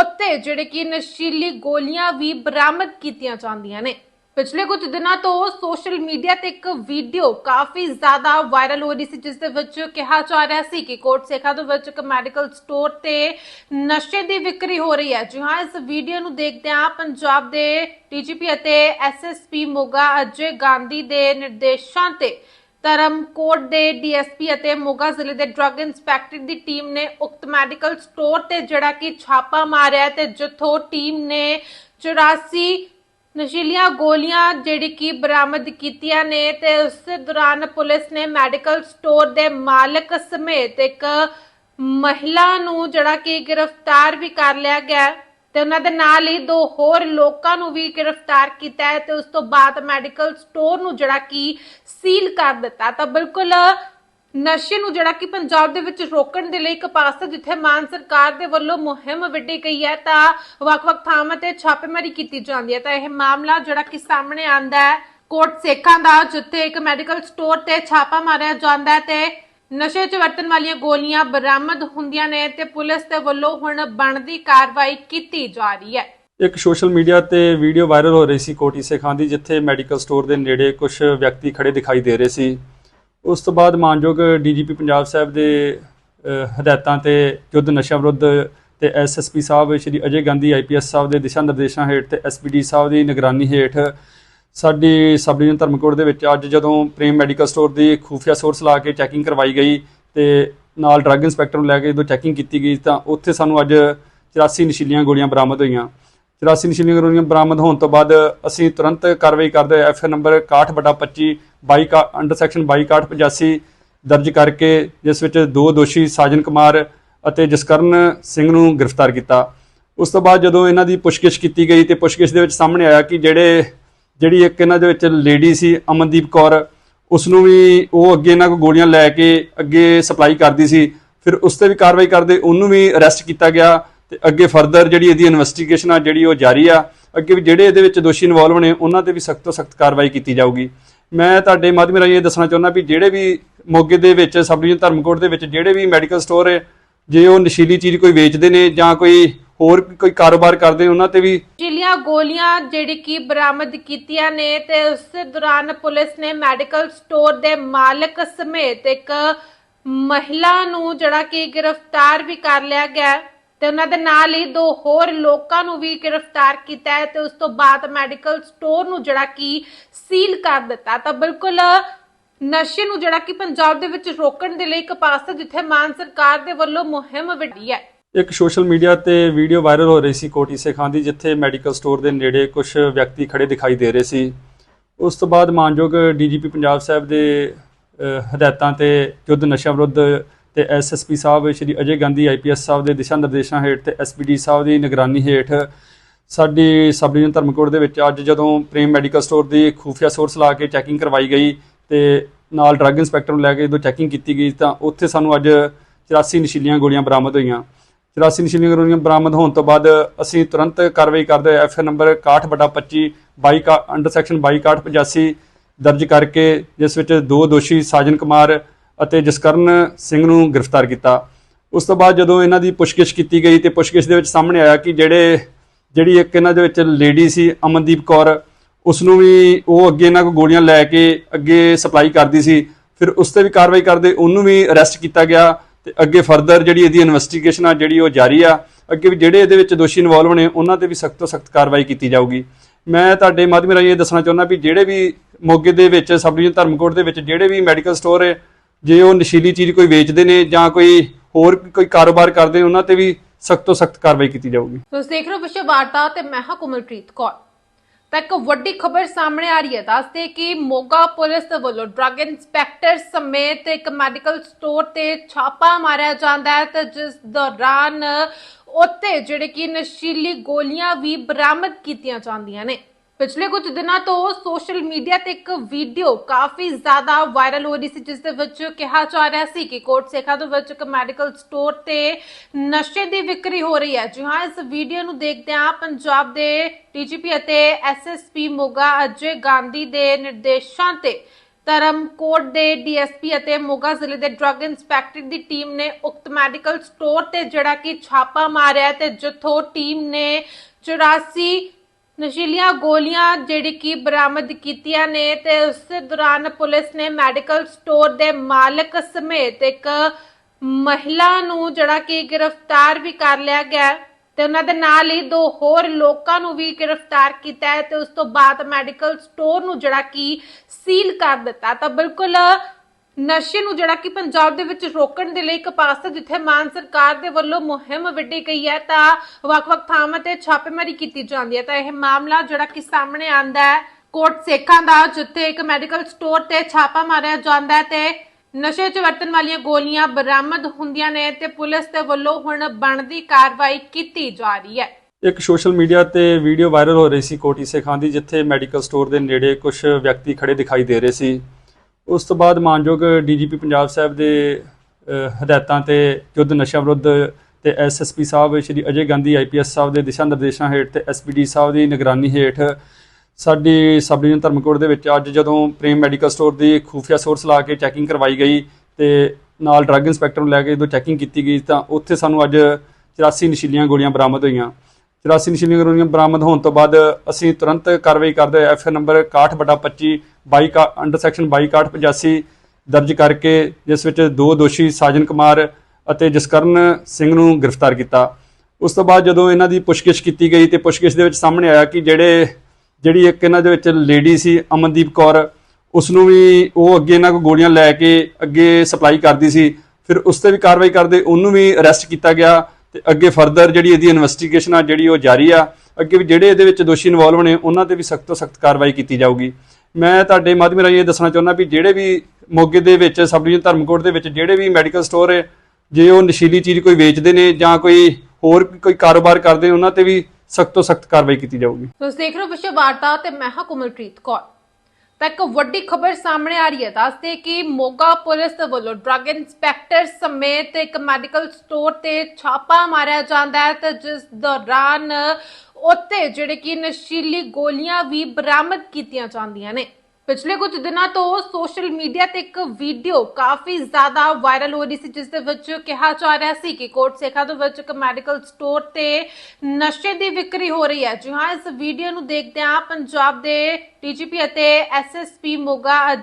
ਉੱਥੇ ਜਿਹੜੇ ਕਿ ਨਸ਼ੀਲੀ ਗੋਲੀਆਂ ਵੀ ਬਰਾਮਦ ਕੀਤੀਆਂ ਜਾਂਦੀਆਂ ਨੇ। ਪਿਛਲੇ ਕੁਝ ਦਿਨਾਂ ਤੋਂ ਸੋਸ਼ਲ ਮੀਡੀਆ ਤੇ ਇੱਕ ਵੀਡੀਓ ਕਾਫੀ ਜ਼ਿਆਦਾ ਵਾਇਰਲ ਹੋ ਰਹੀ ਸੀ, ਜਿਸ ਦੇ ਵਿੱਚ ਕਿਹਾ ਜਾ ਰਿਹਾ ਸੀ ਕਿ ਕੋਟ ਸੇਖਾ ਦੇ ਵਿੱਚ ਇੱਕ ਮੈਡੀਕਲ ਸਟੋਰ ਤੇ ਨਸ਼ੇ ਦੀ ਵਿਕਰੀ ਹੋ ਰਹੀ ਹੈ। ਜੀ ਹਾਂ, ਇਸ ਵੀਡੀਓ ਨੂੰ ਦੇਖਦੇ ਹਾਂ ਪੰਜਾਬ ਦੇ ਡੀਜੀਪੀ ਅਤੇ ਐਸਐਸਪੀ ਮੋਗਾ ਅਜੇ ਗਾਂਧੀ ਦੇ ਨਿਰਦੇਸ਼ਾਂ ਤੇ ਧਰਮਕੋਟ ਦੇ ਡੀਐਸਪੀ ਅਤੇ ਮੋਗਾ ਜ਼ਿਲ੍ਹੇ ਦੇ ਡਰੱਗ ਇੰਸਪੈਕਟਰ ਦੀ ਟੀਮ ਨੇ ਉਕਤ ਮੈਡੀਕਲ ਸਟੋਰ ਤੇ ਜਿਹੜਾ ਕਿ ਛਾਪਾ ਮਾਰਿਆ ਤੇ ਜਿੱਥੋਂ ਟੀਮ ਨੇ 84 ਨਸ਼ੀਲੀਆਂ ਗੋਲੀਆਂ ਜਿਹੜੀ ਕਿ ਬਰਾਮਦ ਕੀਤੀਆਂ ਨੇ ਤੇ ਉਸੇ ਦੌਰਾਨ ਪੁਲਿਸ ਨੇ ਮੈਡੀਕਲ ਸਟੋਰ ਦੇ ਮਾਲਕ ਸਮੇਤ ਇੱਕ ਮਹਿਲਾ ਨੂੰ ਜਿਹੜਾ ਕਿ ਗ੍ਰਿਫਤਾਰ ਵੀ ਕਰ ਲਿਆ ਗਿਆ ਤੇ ਉਹਨਾਂ ਦੇ ਨਾਲ ਹੀ ਦੋ ਹੋਰ ਲੋਕਾਂ ਨੂੰ ਵੀ ਗ੍ਰਿਫਤਾਰ ਕੀਤਾ ਹੈ ਤੇ ਉਸ ਤੋਂ ਬਾਅਦ ਮੈਡੀਕਲ ਸਟੋਰ ਨੂੰ ਜਿਹੜਾ ਕਿ ਸੀਲ ਕਰ ਦਿੱਤਾ। ਤਾਂ ਬਿਲਕੁਲ ਨਸ਼ੇ ਨੂੰ ਜਿਹੜਾ ਕਿ ਪੰਜਾਬ ਦੇ ਵਿੱਚ ਰੋਕਣ ਦੇ ਲਈ ਇੱਕ ਪਾਸੇ ਜਿੱਥੇ ਮਾਨ ਸਰਕਾਰ ਦੇ ਵੱਲੋਂ ਮੁਹਿੰਮ ਵਿੱਢੀ ਗਈ ਹੈ, ਤਾਂ ਵੱਖ-ਵੱਖ ਥਾਵਾਂ ਤੇ ਛਾਪੇਮਾਰੀ ਕੀਤੀ ਜਾਂਦੀ ਹੈ। ਤਾਂ ਇਹ ਮਾਮਲਾ ਜਿਹੜਾ ਕਿ ਸਾਹਮਣੇ ਆਂਦਾ ਹੈ, ਕੋਟ ਸੇਖਾਂ ਦਾ, ਜਿੱਥੇ ਇੱਕ ਮੈਡੀਕਲ ਸਟੋਰ ਤੇ ਛਾਪਾ ਮਾਰਿਆ ਜਾਂਦਾ ਹੈ ਤੇ ਨਸ਼ੇ 'ਚ ਵਰਤਣ ਵਾਲੀਆਂ ਗੋਲੀਆਂ ਬਰਾਮਦ ਹੁੰਦੀਆਂ ਨੇ ਤੇ ਪੁਲਿਸ ਦੇ ਵੱਲੋਂ ਹੁਣ ਬਣਦੀ ਕਾਰਵਾਈ ਕੀਤੀ ਜਾ ਰਹੀ ਹੈ। ਇੱਕ ਸੋਸ਼ਲ ਮੀਡੀਆ ਤੇ ਵੀਡੀਓ ਵਾਇਰਲ ਹੋ ਰਹੀ ਸੀ ਕੋਟੀ ਸੇਖਾਂ ਦੀ, ਜਿੱਥੇ ਮੈਡੀਕਲ ਸਟੋਰ ਦੇ ਨੇੜੇ ਕੁਝ ਵਿਅਕਤੀ ਖੜੇ ਦਿਖਾਈ ਦੇ ਰਹੇ ਸੀ। ਉਸ ਤੋਂ ਬਾਅਦ ਮਾਨਯੋਗ ਡੀਜੀਪੀ ਪੰਜਾਬ ਸਾਹਿਬ ਦੇ ਹਦਾਇਤਾਂ ਤੇ ਯੁੱਧ ਨਸ਼ਾ ਵਿਰੁੱਧ ਤੇ ਐਸਐਸਪੀ ਸਾਹਿਬ, ਸ਼੍ਰੀ ਅਜੇ ਗਾਂਧੀ ਆਈਪੀਐਸ ਸਾਹਿਬ ਦੇ ਦਿਸ਼ਾ ਨਿਰਦੇਸ਼ਾਂ ਹੇਠ ਤੇ ਐਸਪੀਡੀ ਸਾਹਿਬ ਦੀ ਨਿਗਰਾਨੀ ਹੇਠ ਸਾਡੀ ਸਬ ਡਿਵੀਜ਼ਨ ਧਰਮਕੋਟ ਦੇ ਵਿੱਚ ਅੱਜ ਜਦੋਂ ਪ੍ਰੇਮ ਮੈਡੀਕਲ ਸਟੋਰ ਦੀ ਖੂਫੀਆ ਸੋਰਸ ਲਾ ਕੇ ਚੈਕਿੰਗ ਕਰਵਾਈ ਗਈ ਤੇ ਨਾਲ ਡਰੱਗ ਇੰਸਪੈਕਟਰ ਨੂੰ ਲੈ ਕੇ ਜਦੋਂ ਚੈਕਿੰਗ ਕੀਤੀ ਗਈ ਤਾਂ ਉੱਥੇ ਸਾਨੂੰ ਅੱਜ 84 ਨਸ਼ੀਲੀਆਂ ਗੋਲੀਆਂ ਬਰਾਮਦ ਹੋਈਆਂ। 84 ਨਸ਼ੀਲੀਆਂ ਗੋਲੀਆਂ ਬਰਾਮਦ ਹੋਣ ਤੋਂ ਬਾਅਦ ਅਸੀਂ ਤੁਰੰਤ ਕਾਰਵਾਈ ਕਰਦੇ ਹੋਏ ਐਫ ਨੰਬਰ 61/25 22 ਅੰਡਰ ਸੈਕਸ਼ਨ 22/85 ਦਰਜ ਕਰਕੇ ਜਿਸ ਵਿੱਚ ਦੋ ਦੋਸ਼ੀ ਸਾਜਨ ਕੁਮਾਰ ਅਤੇ ਜਸਕਰਨ ਸਿੰਘ ਨੂੰ ਗ੍ਰਿਫਤਾਰ ਕੀਤਾ। ਉਸ ਤੋਂ ਬਾਅਦ ਜਦੋਂ ਇਹਨਾਂ ਦੀ ਪੁੱਛਗਿੱਛ ਕੀਤੀ ਗਈ ਤੇ ਪੁੱਛਗਿੱਛ ਦੇ ਵਿੱਚ ਸਾਹਮਣੇ ਆਇਆ ਕਿ ਜਿਹੜੇ, ਜਿਹੜੀ ਇੱਕ ਇਹਨਾਂ ਦੇ ਵਿੱਚ ਲੇਡੀ ਸੀ ਅਮਨਦੀਪ ਕੌਰ, ਉਸ ਨੂੰ ਵੀ ਉਹ ਅੱਗੇ ਇਹਨਾਂ ਕੋ ਗੋਲੀਆਂ ਲੈ ਕੇ ਅੱਗੇ ਸਪਲਾਈ ਕਰਦੀ ਸੀ। ਫਿਰ ਉਸ ਤੇ ਵੀ ਕਾਰਵਾਈ ਕਰਦੇ ਉਹਨੂੰ ਵੀ ਅਰੈਸਟ ਕੀਤਾ ਗਿਆ ਤੇ ਅੱਗੇ ਫਰਦਰ ਜਿਹੜੀ ਇਹਦੀ ਇਨਵੈਸਟੀਗੇਸ਼ਨ ਆ, ਜਿਹੜੀ ਉਹ ਜਾਰੀ ਆ, ਅੱਗੇ ਵੀ ਜਿਹੜੇ ਇਹਦੇ ਵਿੱਚ ਦੋਸ਼ੀ ਇਨਵੋਲਵ ਨੇ ਉਹਨਾਂ ਤੇ ਵੀ ਸਖਤ ਤੋਂ ਸਖਤ ਕਾਰਵਾਈ ਕੀਤੀ ਜਾਊਗੀ। ਮੈਂ ਤੁਹਾਡੇ ਮਾਧਿਅਮ ਰਾਹੀਂ ਇਹ ਦੱਸਣਾ ਚਾਹੁੰਦਾ ਵੀ ਜਿਹੜੇ ਵੀ ਮੋਗੇ ਦੇ ਵਿੱਚ ਸਬ ਡਿਵੀਜ਼ਨ ਧਰਮਕੋਟ ਦੇ ਵਿੱਚ ਜਿਹੜੇ ਵੀ ਮੈਡੀਕਲ ਸਟੋਰ ਹੈ, ਜੇ ਉਹ ਨਸ਼ੀਲੀ ਚੀਜ਼ ਕੋਈ ਵੇਚਦੇ ਨੇ ਜਾਂ ਕੋਈ ਹੋਰ ਕੋਈ ਕਾਰੋਬਾਰ ਕਰਦੇ ਨੇ, ਉਹਨਾਂ ਤੇ ਵੀ ਨਸ਼ੀਲੀਆਂ ਗੋਲੀਆਂ ਜਿਹੜੀ ਕਿ ਬਰਾਮਦ ਕੀਤੀਆਂ ਨੇ ਤੇ ਉਸ ਦੌਰਾਨ ਪੁਲਿਸ ਨੇ ਮੈਡੀਕਲ ਸਟੋਰ ਦੇ ਮਾਲਕ ਸਮੇਤ ਇੱਕ ਮਹਿਲਾ ਨੂੰ ਜਿਹੜਾ ਕਿ ਗ੍ਰਿਫਤਾਰ ਵੀ ਕਰ ਲਿਆ ਗਿਆ ਤੇ ਉਹਨਾਂ ਦੇ ਨਾਲ ਹੀ ਦੋ ਹੋਰ ਲੋਕਾਂ ਨੂੰ ਵੀ ਗ੍ਰਿਫਤਾਰ ਕੀਤਾ ਹੈ ਤੇ ਉਸ ਤੋਂ ਬਾਅਦ ਮੈਡੀਕਲ ਸਟੋਰ ਨੂੰ ਜਿਹੜਾ ਕਿ ਸੀਲ ਕਰ ਦਿੱਤਾ। ਤਾਂ ਬਿਲਕੁਲ ਨਸ਼ੇ ਨੂੰ ਜਿਹੜਾ ਕਿ ਪੰਜਾਬ ਦੇ ਵਿੱਚ ਰੋਕਣ ਦੇ ਲਈ ਇੱਕ ਪਾਸੇ ਜਿੱਥੇ ਮਾਨ ਸਰਕਾਰ ਦੇ ਵੱਲੋਂ ਮੁਹਿੰਮ ਵਿੱਢੀ ਹੈ। ਇੱਕ ਸੋਸ਼ਲ ਮੀਡੀਆ ਤੇ ਵੀਡੀਓ ਵਾਇਰਲ ਹੋ ਰਹੀ ਸੀ ਕੋਟੀ ਸੇਖਾਂ ਦੀ, ਜਿੱਥੇ ਮੈਡੀਕਲ ਸਟੋਰ ਦੇ ਨੇੜੇ ਕੁਝ ਵਿਅਕਤੀ ਖੜੇ ਦਿਖਾਈ ਦੇ ਰਹੇ ਸੀ। ਉਸ ਤੋਂ ਬਾਅਦ ਮਾਨਯੋਗ ਡੀਜੀਪੀ ਪੰਜਾਬ ਸਾਹਿਬ ਦੇ ਹਦਾਇਤਾਂ ਤੇ ਯੁੱਧ ਨਸ਼ਾ ਵਿਰੁੱਧ ਤੇ ਐਸਐਸਪੀ ਸਾਹਿਬ ਸ਼੍ਰੀ ਅਜੇ ਗਾਂਧੀ ਆਈਪੀਐਸ ਸਾਹਿਬ ਦੇ ਦਿਸ਼ਾ ਨਿਰਦੇਸ਼ਾਂ ਹੇਠ ਤੇ ਐਸਪੀਡੀ ਸਾਹਿਬ ਦੀ ਨਿਗਰਾਨੀ ਹੇਠ ਸਾਡੀ ਸਬ ਡਿਵੀਜ਼ਨ ਧਰਮਕੋਟ ਦੇ ਵਿੱਚ ਅੱਜ ਜਦੋਂ ਪ੍ਰੇਮ ਮੈਡੀਕਲ ਸਟੋਰ ਦੀ ਖੂਫੀਆ ਸੋਰਸ ਲਾ ਕੇ ਚੈਕਿੰਗ ਕਰਵਾਈ ਗਈ ਤੇ ਨਾਲ ਡਰੱਗ ਇੰਸਪੈਕਟਰ ਨੂੰ ਲੈ ਕੇ ਜਦੋਂ ਚੈਕਿੰਗ ਕੀਤੀ ਗਈ ਤਾਂ ਉੱਥੇ ਸਾਨੂੰ ਅੱਜ 84 ਨਸ਼ੀਲੀਆਂ ਗੋਲੀਆਂ ਬਰਾਮਦ ਹੋਈਆਂ। 84 ਨਸ਼ੀਲੀਆਂ ਗੋਲੀਆਂ ਬਰਾਮਦ ਹੋਣ ਤੋਂ ਬਾਅਦ ਅਸੀਂ ਤੁਰੰਤ ਕਾਰਵਾਈ ਕਰਦੇ ਹੋਏ ਐਫ ਨੰਬਰ 61/25 22 ਅੰਡਰ ਸੈਕਸ਼ਨ 22/85 ਦਰਜ ਕਰਕੇ ਜਿਸ ਵਿੱਚ ਦੋ ਦੋਸ਼ੀ ਸਾਜਨ ਕੁਮਾਰ ਅਤੇ ਜਸਕਰਨ ਸਿੰਘ ਨੂੰ ਗ੍ਰਿਫਤਾਰ ਕੀਤਾ। ਉਸ ਤੋਂ ਬਾਅਦ ਜਦੋਂ ਇਹਨਾਂ ਦੀ ਪੁੱਛਗਿੱਛ ਕੀਤੀ ਗਈ ਤੇ ਪੁੱਛਗਿੱਛ ਦੇ ਵਿੱਚ ਸਾਹਮਣੇ ਆਇਆ ਕਿ ਜਿਹੜੇ, ਜਿਹੜੀ ਇੱਕ ਇਹਨਾਂ ਦੇ ਵਿੱਚ ਲੇਡੀ ਸੀ ਅਮਨਦੀਪ ਕੌਰ ਉਸ ਨੂੰ ਵੀ ਉਹ ਅੱਗੇ ਇਹਨਾਂ ਕੋ ਗੋਲੀਆਂ ਲੈ ਕੇ ਅੱਗੇ ਸਪਲਾਈ ਕਰਦੀ ਸੀ। ਫਿਰ ਉਸ ਤੇ ਵੀ ਕਾਰਵਾਈ ਕਰਦੇ ਉਹਨੂੰ ਵੀ ਅਰੈਸਟ ਕੀਤਾ ਗਿਆ ਤੇ ਅੱਗੇ ਫਰਦਰ ਜਿਹੜੀ ਇਹਦੀ ਇਨਵੈਸਟੀਗੇਸ਼ਨ ਆ, ਜਿਹੜੀ ਉਹ ਜਾਰੀ ਆ, ਅੱਗੇ ਵੀ ਜਿਹੜੇ ਇਹਦੇ ਵਿੱਚ ਦੋਸ਼ੀ ਇਨਵੋਲਵ ਨੇ ਉਹਨਾਂ ਤੇ ਵੀ ਸਖਤ ਤੋਂ ਸਖਤ ਕਾਰਵਾਈ ਕੀਤੀ ਜਾਊਗੀ। ਮੈਂ ਤੁਹਾਡੇ ਮਾਧਿਅਮ ਰਾਹੀਂ ਇਹ ਦੱਸਣਾ ਚਾਹੁੰਦਾ ਵੀ ਜਿਹੜੇ ਵੀ ਮੋਗੇ ਦੇ ਵਿੱਚ ਸਬ ਡਿਵੀਜ਼ਨ ਧਰਮਕੋਟ ਦੇ ਵਿੱਚ ਜਿਹੜੇ ਵੀ ਮੈਡੀਕਲ ਸਟੋਰ ਹੈ ਜੇ ਉਹ ਨਸ਼ੀਲੀ ਚੀਜ਼ ਕੋਈ ਵੇਚਦੇ ਨੇ ਜਾਂ ਕੋਈ ਹੋਰ ਕੋਈ ਕਾਰੋਬਾਰ ਕਰਦੇ ਨੇ, ਉਹਨਾਂ ਤੇ ਵੀ ਸਖਤ ਤੋਂ ਸਖਤ ਕਾਰਵਾਈ ਕੀਤੀ ਜਾਊਗੀ। ਤੁਸੀਂ ਦੇਖ ਰਹੇ ਹੋ ਵਿਸ਼ਵ ਵਾਰਤਾ ਤੇ ਮੈਂ ਹਾਂ ਕੁਮਲਪ੍ਰੀਤ ਕੌਰ। ਤਾਂ ਇੱਕ ਵੱਡੀ ਖਬਰ ਸਾਹਮਣੇ ਆ ਰਹੀ ਹੈ। ਦੱਸਦੇ ਕਿ ਮੋਗਾ ਪੁਲਿਸ ਦੇ ਵੱਲੋਂ ਡਰੱਗ ਇੰਸਪੈਕਟਰ ਸਮੇਤ ਇੱਕ ਮੈਡੀਕਲ ਸਟੋਰ ਤੇ ਛਾਪਾ ਮਾਰਿਆ ਜਾਂਦਾ ਹੈ ਤੇ ਜਿਸ ਦੌਰਾਨ ਉੱਥੇ ਜਿਹੜੇ ਕਿ ਨਸ਼ੀਲੀ ਗੋਲੀਆਂ ਵੀ ਬਰਾਮਦ ਕੀਤੀਆਂ ਜਾਂਦੀਆਂ ਨੇ। ਪਿਛਲੇ ਕੁਝ ਦਿਨਾਂ ਤੋਂ ਸੋਸ਼ਲ ਮੀਡੀਆ ਤੇ ਇੱਕ ਵੀਡੀਓ ਕਾਫੀ ਜ਼ਿਆਦਾ ਵਾਇਰਲ ਹੋ ਰਹੀ ਸੀ, ਜਿਸ ਦੇ ਵਿੱਚ ਕਿਹਾ ਜਾ ਰਿਹਾ ਸੀ ਕਿ ਕੋਟ ਸੇਖਾ ਦੇ ਵਿੱਚ ਇੱਕ ਮੈਡੀਕਲ ਸਟੋਰ ਤੇ ਨਸ਼ੇ ਦੀ ਵਿਕਰੀ ਹੋ ਰਹੀ ਹੈ। ਜੀ ਹਾਂ, ਇਸ ਵੀਡੀਓ ਨੂੰ ਦੇਖਦੇ ਹਾਂ ਪੰਜਾਬ ਦੇ ਡੀਜੀਪੀ ਅਤੇ ਐਸਐਸਪੀ ਮੋਗਾ ਅਜੇ ਗਾਂਧੀ ਦੇ ਨਿਰਦੇਸ਼ਾਂ ਤੇ ਧਰਮਕੋਟ ਦੇ ਡੀਐਸਪੀ ਅਤੇ ਮੋਗਾ ਜ਼ਿਲ੍ਹੇ ਦੇ ਡਰੱਗ ਇੰਸਪੈਕਟਰ ਦੀ ਟੀਮ ਨੇ ਉਕਤ ਮੈਡੀਕਲ ਸਟੋਰ ਤੇ ਜਿਹੜਾ ਕਿ ਛਾਪਾ ਮਾਰਿਆ ਤੇ ਜਿੱਥੋਂ ਟੀਮ ਨੇ 84 ਨਸ਼ੀਲੀਆਂ ਗੋਲੀਆਂ ਜਿਹੜੀ ਕਿ ਬਰਾਮਦ ਕੀਤੀਆਂ ਨੇ ਤੇ ਉਸੇ ਦੌਰਾਨ ਪੁਲਿਸ ਨੇ ਮੈਡੀਕਲ ਸਟੋਰ ਦੇ ਮਾਲਕ ਸਮੇਤ ਇੱਕ ਮਹਿਲਾ ਨੂੰ ਜਿਹੜਾ ਕਿ ਗ੍ਰਿਫਤਾਰ ਵੀ ਕਰ ਲਿਆ ਗਿਆ ਤੇ ਉਹਨਾਂ ਦੇ ਨਾਲ ਹੀ ਦੋ ਹੋਰ ਲੋਕਾਂ ਨੂੰ ਵੀ ਗ੍ਰਿਫਤਾਰ ਕੀਤਾ ਹੈ ਤੇ ਉਸ ਤੋਂ ਬਾਅਦ ਮੈਡੀਕਲ ਸਟੋਰ ਨੂੰ ਜਿਹੜਾ ਕਿ ਸੀਲ ਕਰ ਦਿੱਤਾ। ਤਾਂ ਬਿਲਕੁਲ ਨਸ਼ੇ ਨੂੰ ਜਿਹੜਾ ਕਿ ਪੰਜਾਬ ਦੇ ਵਿੱਚ ਰੋਕਣ ਦੇ ਲਈ ਇੱਕ ਪਾਸੇ ਜਿੱਥੇ ਮਾਨ ਸਰਕਾਰ ਦੇ ਵੱਲੋਂ ਮੁਹਿੰਮ ਵਿੱਢੀ ਗਈ ਹੈ, ਤਾਂ ਵੱਖ-ਵੱਖ ਥਾਵਾਂ ਤੇ ਛਾਪੇਮਾਰੀ ਕੀਤੀ ਜਾਂਦੀ ਹੈ। ਤਾਂ ਇਹ ਮਾਮਲਾ ਜਿਹੜਾ ਕਿ ਸਾਹਮਣੇ ਆਂਦਾ ਹੈ, ਕੋਟ ਸੇਖਾਂ ਦਾ, ਜਿੱਥੇ ਇੱਕ ਮੈਡੀਕਲ ਸਟੋਰ ਤੇ ਛਾਪਾ ਮਾਰਿਆ ਜਾਂਦਾ ਹੈ ਤੇ ਨਸ਼ੇ 'ਚ ਵਰਤਣ ਵਾਲੀਆਂ ਗੋਲੀਆਂ ਬਰਾਮਦ ਹੁੰਦੀਆਂ ਨੇ ਤੇ ਪੁਲਿਸ ਦੇ ਵੱਲੋਂ ਹੁਣ ਬਣਦੀ ਕਾਰਵਾਈ ਕੀਤੀ ਜਾ ਰਹੀ ਹੈ। ਇੱਕ ਸੋਸ਼ਲ ਮੀਡੀਆ ਤੇ ਵੀਡੀਓ ਵਾਇਰਲ ਹੋ ਰਹੀ ਸੀ ਕੋਟੀ ਸੇਖਾਂ ਦੀ, ਜਿੱਥੇ ਮੈਡੀਕਲ ਸਟੋਰ ਦੇ ਨੇੜੇ ਕੁਝ ਵਿਅਕਤੀ ਖੜੇ ਦਿਖਾਈ ਦੇ ਰਹੇ ਸੀ। ਉਸ ਤੋਂ ਬਾਅਦ ਮਾਨਯੋਗ ਡੀਜੀਪੀ ਪੰਜਾਬ ਸਾਹਿਬ ਦੇ ਹਦਾਇਤਾਂ ਤੇ ਯੁੱਧ ਨਸ਼ਾ ਵਿਰੁੱਧ ਤੇ ਐਸਐਸਪੀ ਸਾਹਿਬ, ਸ਼੍ਰੀ ਅਜੇ ਗਾਂਧੀ ਆਈਪੀਐਸ ਸਾਹਿਬ ਦੇ ਦਿਸ਼ਾ ਨਿਰਦੇਸ਼ਾਂ ਹੇਠ ਤੇ ਐਸਪੀਡੀ ਸਾਹਿਬ ਦੀ ਨਿਗਰਾਨੀ ਹੇਠ ਸਾਡੀ ਸਬ ਡਿਵੀਜ਼ਨ ਧਰਮਕੋਟ ਦੇ ਵਿੱਚ ਅੱਜ ਜਦੋਂ ਪ੍ਰੇਮ ਮੈਡੀਕਲ ਸਟੋਰ ਦੀ ਖੂਫੀਆ ਸੋਰਸ ਲਾ ਕੇ ਚੈਕਿੰਗ ਕਰਵਾਈ ਗਈ ਤੇ ਨਾਲ ਡਰੱਗ ਇੰਸਪੈਕਟਰ ਨੂੰ ਲੈ ਕੇ ਜਦੋਂ ਚੈਕਿੰਗ ਕੀਤੀ ਗਈ ਤਾਂ ਉੱਥੇ ਸਾਨੂੰ ਅੱਜ 84 ਨਸ਼ੀਲੀਆਂ ਗੋਲੀਆਂ ਬਰਾਮਦ ਹੋਈਆਂ। 84 ਨਸ਼ੀਲੀਆਂ ਗੋਲੀਆਂ ਬਰਾਮਦ ਹੋਣ ਤੋਂ ਬਾਅਦ ਅਸੀਂ ਤੁਰੰਤ ਕਾਰਵਾਈ ਕਰਦੇ ਐਫ ਨੰਬਰ 61/25 22 ਅੰਡਰ ਸੈਕਸ਼ਨ 22/85 ਦਰਜ ਕਰਕੇ ਜਿਸ ਵਿੱਚ ਦੋ ਦੋਸ਼ੀ ਸਾਜਨ ਕੁਮਾਰ ਅਤੇ ਜਸਕਰਨ ਸਿੰਘ ਨੂੰ ਗ੍ਰਿਫਤਾਰ ਕੀਤਾ। ਉਸ ਤੋਂ ਬਾਅਦ ਜਦੋਂ ਇਹਨਾਂ ਦੀ ਪੁੱਛਗਿੱਛ ਕੀਤੀ ਗਈ ਤੇ ਪੁੱਛਗਿੱਛ ਦੇ ਵਿੱਚ ਸਾਹਮਣੇ ਆਇਆ ਕਿ ਜਿਹੜੇ, ਜਿਹੜੀ ਇੱਕ ਇਹਨਾਂ ਦੇ ਵਿੱਚ ਲੇਡੀ ਸੀ ਅਮਨਦੀਪ ਕੌਰ, ਉਸ ਨੂੰ ਵੀ ਉਹ ਅੱਗੇ ਇਹਨਾਂ ਕੋ ਗੋਲੀਆਂ ਲੈ ਕੇ ਅੱਗੇ ਸਪਲਾਈ ਕਰਦੀ ਸੀ। ਫਿਰ ਉਸ ਤੇ ਵੀ ਕਾਰਵਾਈ ਕਰਦੇ ਉਹਨੂੰ ਵੀ ਅਰੈਸਟ ਕੀਤਾ ਗਿਆ ਤੇ ਅੱਗੇ ਫਰਦਰ ਜਿਹੜੀ ਇਹਦੀ ਇਨਵੈਸਟੀਗੇਸ਼ਨ ਆ, ਜਿਹੜੀ ਉਹ ਜਾਰੀ ਆ, ਅੱਗੇ ਵੀ ਜਿਹੜੇ ਇਹਦੇ ਵਿੱਚ ਦੋਸ਼ੀ ਇਨਵੋਲਵ ਨੇ, ਉਹਨਾਂ ਤੇ ਵੀ ਸਖਤ ਤੋਂ ਸਖਤ ਕਾਰਵਾਈ ਕੀਤੀ ਜਾਊਗੀ। ਮੈਂ ਤੁਹਾਡੇ ਮਾਧਿਅਮ ਰਾਹੀਂ ਇਹ ਦੱਸਣਾ ਚਾਹੁੰਦਾ ਵੀ ਜਿਹੜੇ ਵੀ ਮੋਗੇ ਦੇ ਵਿੱਚ ਸਬ ਡਿਵੀਜ਼ਨ ਧਰਮਕੋਟ ਦੇ ਵਿੱਚ ਜਿਹੜੇ ਵੀ ਮੈਡੀਕਲ ਸਟੋਰ ਹੈ, ਜੇ ਉਹ ਨਸ਼ੀਲੀ ਚੀਜ਼ ਕੋਈ ਵੇਚਦੇ ਨੇ ਜਾਂ ਕੋਈ ਹੋਰ ਕੋਈ ਕਾਰੋਬਾਰ ਕਰਦੇ ਨੇ, ਉਹਨਾਂ ਤੇ ਵੀ ਸਖਤ ਤੋਂ ਸਖਤ ਕਾਰਵਾਈ ਕੀਤੀ ਜਾਊਗੀ। ਤੁਸੀਂ ਦੇਖ ਰਹੇ ਹੋ ਵਿਸ਼ਵ ਵਾਰਤਾ ਤੇ ਮੈਂ ਹਾਂ ਕੁਮਲਪ੍ਰੀਤ ਕੌਰ। ਤਾਂ ਇੱਕ ਵੱਡੀ ਖਬਰ ਸਾਹਮਣੇ ਆ ਰਹੀ ਹੈ। ਦੱਸਦੇ ਕਿ ਮੋਗਾ ਪੁਲਿਸ ਵੱਲੋਂ ਡਰੱਗ ਇੰਸਪੈਕਟਰ ਸਮੇਤ ਇੱਕ ਮੈਡੀਕਲ ਸਟੋਰ ਤੇ ਛਾਪਾ ਮਾਰਿਆ ਜਾਂਦਾ ਹੈ ਤੇ ਜਿਸ ਦੌਰਾਨ ਉੱਥੇ ਜਿਹੜੇ ਕਿ ਨਸ਼ੀਲੀ ਗੋਲੀਆਂ ਵੀ ਬਰਾਮਦ ਕੀਤੀਆਂ ਜਾਂਦੀਆਂ ਨੇ। ਪਿਛਲੇ ਕੁਝ ਦਿਨਾਂ ਤੋਂ ਸੋਸ਼ਲ ਮੀਡੀਆ ਤੇ ਇੱਕ ਵੀਡੀਓ ਕਾਫੀ ਜ਼ਿਆਦਾ ਵਾਇਰਲ ਹੋ ਰਹੀ ਸੀ, ਜਿਸ ਦੇ ਵਿੱਚ ਕਿਹਾ ਜਾ ਰਿਹਾ ਸੀ ਕਿ ਕੋਟ ਸੇਖਾ ਦੇ ਵਿੱਚ ਇੱਕ ਮੈਡੀਕਲ ਸਟੋਰ ਤੇ ਨਸ਼ੇ ਦੀ ਵਿਕਰੀ ਹੋ ਰਹੀ ਹੈ। ਜੀ ਹਾਂ, ਇਸ ਵੀਡੀਓ ਨੂੰ ਦੇਖਦੇ ਹਾਂ ਪੰਜਾਬ ਦੇ ਡੀਜੀਪੀ ਅਤੇ ਐਸਐਸਪੀ ਮੋਗਾ